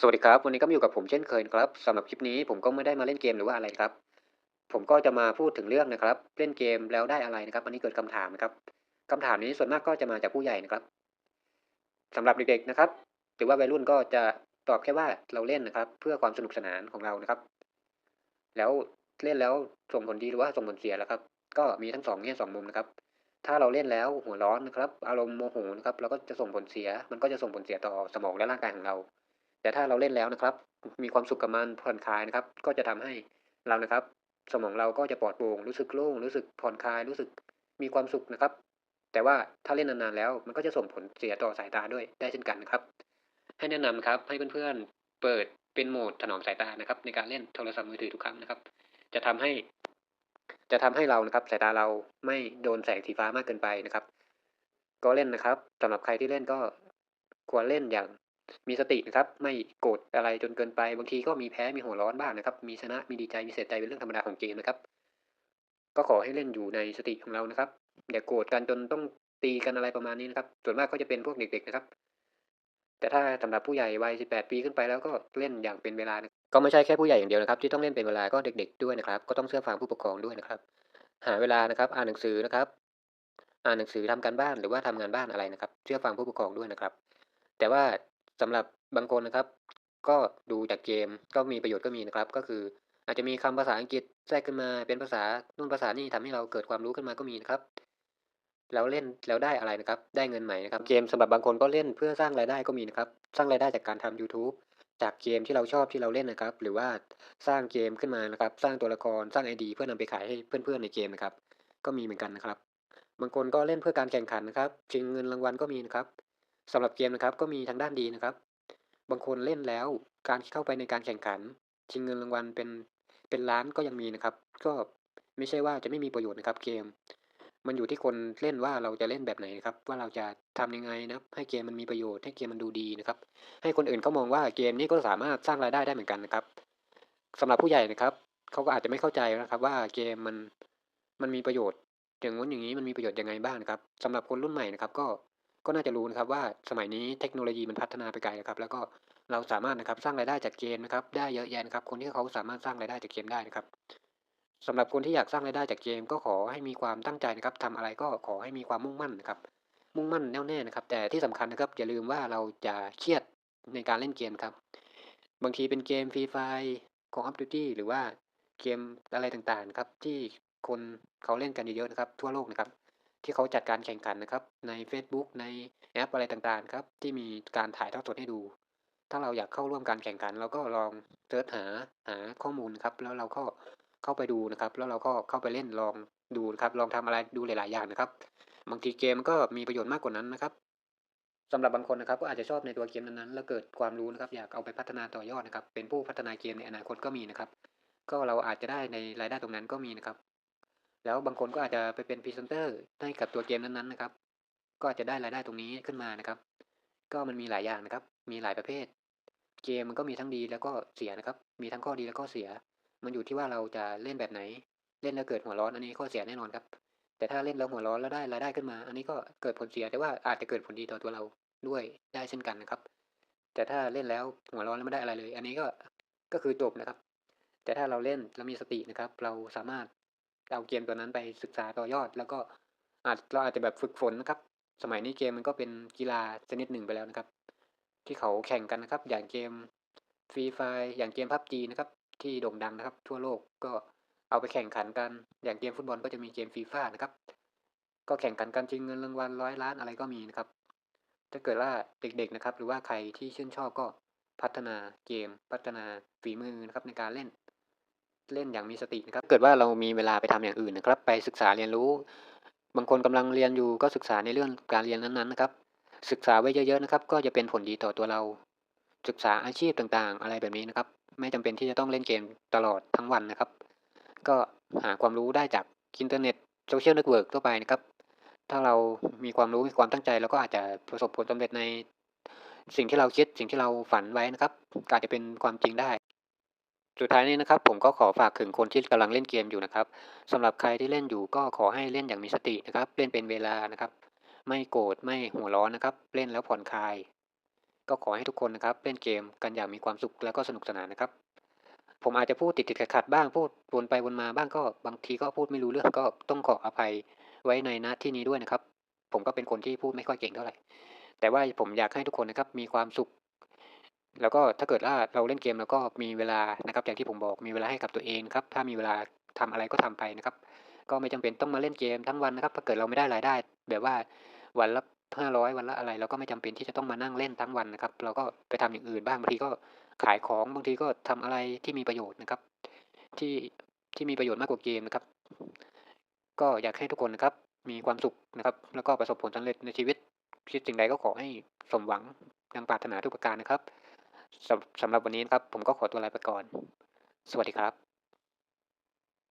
สวัสดีครับ วันนี้ก็มาอยู่กับผมเช่นเคยครับสำหรับคลิปนี้ผมก็ไม่ได้มาเล่นเกมหรือว่าอะไรครับ ผมก็จะมาพูดถึงเรื่องนะครับ เล่นเกมแล้วได้อะไรนะครับ อันนี้เกิดคำถามนะครับคำถามนี้ส่วนมากก็จะมาจากผู้ใหญ่นะครับสำหรับเด็กๆนะครับ หรือว่าวัยรุ่นก็จะตอบแค่ว่าเราเล่นนะครับ เพื่อความสนุกสนานของเรานะครับ แล้วเล่นแล้วส่งผลดีหรือว่าส่งผลเสียแล้วครับ ก็มีทั้งสองแง่สองมุมนะครับ ถ้าเราเล่นแล้วหัวร้อนนะครับ อารมณ์โมโหนะครับเราก็จะส่งผลเสีย มันก็จะส่งผลเสียต่อสมองและร่างกายของเรา แต่ถ้าเราเล่นแล้วนะครับ มีความสุขกับมันผ่อนคลายนะครับ ก็จะทำให้เรานะครับ สมองเราก็จะปลอดโปร่งรู้สึกโล่งรู้สึกผ่อนคลายรู้สึกมีความสุขนะครับ แต่ว่าถ้าเล่นนานๆแล้ว มันก็จะส่งผลเสียต่อสายตาด้วยได้เช่นกันนะครับ ให้แนะนำครับให้เพื่อนๆเปิดเป็นโหมดถนอมสายตานะครับ ในการเล่นโทรศัพท์มือถือทุกครั้งนะครับ จะทำให้ จะทำให้เรานะครับสายตาเราไม่โดนแสงสีฟ้ามากเกินไปนะครับ ก็เล่นนะครับสำหรับใครที่เล่นก็ควรเล่นอย่าง มีสตินะครับไม่โกรธอะไรจนเกินไป บางทีก็มีแพ้มีหัวร้อนบ้างนะครับ มีชนะมีดีใจมีเสียใจเป็นเรื่องธรรมดาของเกมนะครับ ก็ขอให้เล่นอยู่ในสติของเรานะครับอย่าโกรธกันจนต้องตีกันอะไรประมาณนี้นะครับ ส่วนมากก็จะเป็นพวกเด็กๆนะครับ แต่ถ้าสำหรับผู้ใหญ่วัย 18 ปีขึ้นไปแล้วก็เล่นอย่างเป็นเวลานะก็ไม่ใช่แค่ผู้ใหญ่อย่างเดียวนะครับ ที่ต้องเล่นเป็นเวลาก็เด็ก ๆ ด้วยนะครับ ก็ต้องเชื่อฟังผู้ปกครองด้วยนะครับ หาเวลานะครับ อ่านหนังสือนะครับ อ่านหนังสือทำการบ้านหรือว่าทำงานบ้านอะไรนะครับ เชื่อฟังผู้ปกครองด้วยนะครับ แต่ว่า สำหรับบางคนนะครับ ก็ดูจากเกมก็มีประโยชน์ก็มีนะครับ ก็คืออาจจะมีคำภาษาอังกฤษแทรกขึ้นมาเป็นภาษานู่นภาษานี่ทำให้เราเกิดความรู้ขึ้นมาก็มีนะครับ แล้วเล่นแล้วได้อะไรนะครับ ได้เงินใหม่นะครับ เกมสำหรับบางคนก็เล่นเพื่อสร้างรายได้ก็มีนะครับ สร้างรายได้จากการทำยูทูบจากเกมที่เราชอบที่เราเล่นนะครับ หรือว่าสร้างเกมขึ้นมานะครับ สร้างตัวละครสร้างไอดีเพื่อนำไปขายให้เพื่อนๆในเกมนะครับ ก็มีเหมือนกันนะครับ บางคนก็เล่นเพื่อการแข่งขันนะครับชิงเงินรางวัลก็มีนะครับ สำหรับเกมนะครับก็มีทางด้านดีนะครับ บางคนเล่นแล้วการเข้าไปในการแข่งขันชิงเงินรางวัลเป็นเป็นล้านก็ยังมีนะครับ ก็ไม่ใช่ว่าจะไม่มีประโยชน์นะครับ เกม มันอยู่ที่คนเล่นว่าเราจะเล่นแบบไหนนะครับ ว่าเราจะทำยังไงนะครับ ให้เกมมันมีประโยชน์ให้เกมมันดูดีนะครับ ให้คนอื่นเขามองว่าเกมนี้ก็สามารถสร้างรายได้ได้เหมือนกันนะครับสำหรับผู้ใหญ่นะครับเขาก็อาจจะไม่เข้าใจนะครับ ว่าเกมมันมันมีประโยชน์อย่างงู้นอย่างนี้มันมีประโยชน์ยังไงบ้างนะครับสำหรับคนรุ่นใหม่นะครับ ก็ ก็น่าจะรู้นะครับว่าสมัยนี้เทคโนโลยีมันพัฒนาไปไกลนะครับ แล้วก็เราสามารถนะครับสร้างรายได้จากเกมนะครับ ได้เยอะแยะนะครับ คนที่เขาสามารถสร้างรายได้จากเกมได้นะครับสำหรับคนที่อยากสร้างรายได้จากเกม ก็ขอให้มีความตั้งใจนะครับทำอะไรก็ขอให้มีความมุ่งมั่นนะครับ มุ่งมั่นแน่วแน่นะครับ แต่ที่สำคัญนะครับอย่าลืมว่าเราจะเครียดในการเล่นเกมครับ บางทีเป็นเกมฟรีไฟของ of Duty หรือว่าเกมอะไรต่างๆครับที่คนเขาเล่นกันเยอะๆนะครับ ทั่วโลกนะครับ ที่เขาจัดการแข่งขันนะครับ ใน Facebook ในแอปอะไรต่างๆครับที่มีการถ่ายทอดสดให้ดู ถ้าเราอยากเข้าร่วมการแข่งขัน เราก็ลองเซิร์ชหาหาข้อมูลครับแล้วเราก็เข้าไปดูนะครับ แล้วเราก็เข้าไปเล่นลองดูนะครับ ลองทำอะไรดูหลาย ๆ อย่างนะครับ บางทีเกมก็มีประโยชน์มากกว่านั้นนะครับสำหรับบางคนนะครับ ก็อาจจะชอบในตัวเกมนั้นๆแล้วเกิดความรู้นะครับ อยากเอาไปพัฒนาต่อยอดนะครับ เป็นผู้พัฒนาเกมในอนาคตก็มีนะครับ ก็เราอาจจะได้ในรายได้ตรงนั้นก็มีนะครับ แล้วบางคนก็อาจจะไปเป็นพรีเซนเตอร์ให้กับตัวเกมนั้นๆนะครับ ก็อาจจะได้รายได้ตรงนี้ขึ้นมานะครับ ก็มันมีหลายอย่างนะครับ มีหลายประเภท เกมมันก็มีทั้งดีแล้วก็เสียนะครับ มีทั้งข้อดีแล้วก็เสีย มันอยู่ที่ว่าเราจะเล่นแบบไหน เล่นแล้วเกิดหัวร้อนอันนี้ข้อเสียแน่นอนครับ แต่ถ้าเล่นแล้วหัวร้อนแล้วได้รายได้ขึ้นมา อันนี้ก็เกิดผลเสียแต่ว่าอาจจะเกิดผลดีต่อตัวเราด้วยได้เช่นกันนะครับ แต่ถ้าเล่นแล้วหัวร้อนแล้วไม่ได้อะไรเลย อันนี้ก็ก็คือจบนะครับ แต่ถ้าเราเล่นเรามีสตินะครับ เราสามารถ เอาเกมตัวนั้นไปศึกษาต่อยอด แล้วก็อาจเราอาจจะแบบฝึกฝนนะครับ สมัยนี้เกมมันก็เป็นกีฬาชนิดหนึ่งไปแล้วนะครับ ที่เขาแข่งกันนะครับ อย่างเกมฟรีไฟอย่างเกมพับจีนะครับ ที่โด่งดังนะครับ ทั่วโลกก็เอาไปแข่งขันกัน อย่างเกมฟุตบอลก็จะมีเกมฟีฟ่านะครับ ก็แข่งขันกันชิงเงินรางวัลร้อยล้านอะไรก็มีนะครับ ถ้าเกิดว่าเด็กๆนะครับ หรือว่าใครที่ชื่นชอบก็พัฒนาเกม พัฒนาฝีมือนะครับในการเล่น เล่นอย่างมีสตินะครับเกิดว่าเรามีเวลาไปทำอย่างอื่นนะครับ ไปศึกษาเรียนรู้ บางคนกำลังเรียนอยู่ก็ศึกษาในเรื่องการเรียนนั้นๆนะครับ ศึกษาไว้เยอะๆนะครับ ก็จะเป็นผลดีต่อตัวเรา ศึกษาอาชีพต่างๆ อะไรแบบนี้นะครับ ไม่จำเป็นที่จะต้องเล่นเกมตลอดทั้งวันนะครับ ก็หาความรู้ได้จากอินเทอร์เน็ตโซเชียลเน็ตเวิร์กทั่วไปนะครับ ถ้าเรามีความรู้มีความตั้งใจเราก็อาจจะประสบผลสำเร็จในสิ่งที่เราคิดสิ่งที่เราฝันไว้นะครับอาจจะเป็นความจริงได้ สุดท้ายนี้นะครับผมก็ขอฝากถึงคนที่กำลังเล่นเกมอยู่นะครับสำหรับใครที่เล่นอยู่ก็ขอให้เล่นอย่างมีสตินะครับ เล่นเป็นเวลานะครับ ไม่โกรธไม่หัวร้อนนะครับ เล่นแล้วผ่อนคลาย ก็ขอให้ทุกคนนะครับ เล่นเกมกันอย่างมีความสุขแล้วก็สนุกสนานนะครับ ผมอาจจะพูดติดๆขัดๆบ้างพูดวนไปวนมาบ้างก็บางทีก็พูดไม่รู้เรื่องก็ต้องขออภัยไว้ในณที่นี้ด้วยนะครับ ผมก็เป็นคนที่พูดไม่ค่อยเก่งเท่าไหร่แต่ว่าผมอยากให้ทุกคนนะครับมีความสุข แล้วก็ถ้าเกิดว่าเราเล่นเกมแล้วก็มีเวลานะครับอย่างที่ผมบอกมีเวลาให้กับตัวเองครับถ้ามีเวลาทำอะไรก็ทำไปนะครับ ก็ไม่จำเป็นต้องมาเล่นเกมทั้งวันนะครับถ้าเกิดเราไม่ได้รายได้ แบบว่าวันละ500วันละอะไร เราก็ไม่จำเป็นที่จะต้องมานั่งเล่นทั้งวันนะครับ เราก็ไปทำอย่างอื่นบ้างบางทีก็ขายของบางทีก็ทำอะไรที่มีประโยชน์นะครับ ที่ที่มีประโยชน์มากกว่าเกมนะครับ ก็อยากให้ทุกคนนะครับมีความสุขนะครับ แล้วก็ประสบผลสำเร็จในชีวิตคิดสิ่งใดก็ขอให้สมหวังดังปรารถนาทุกประการนะครับ สำหรับวันนี้นะครับ ผมก็ขอตัวลาไปก่อน สวัสดีครับ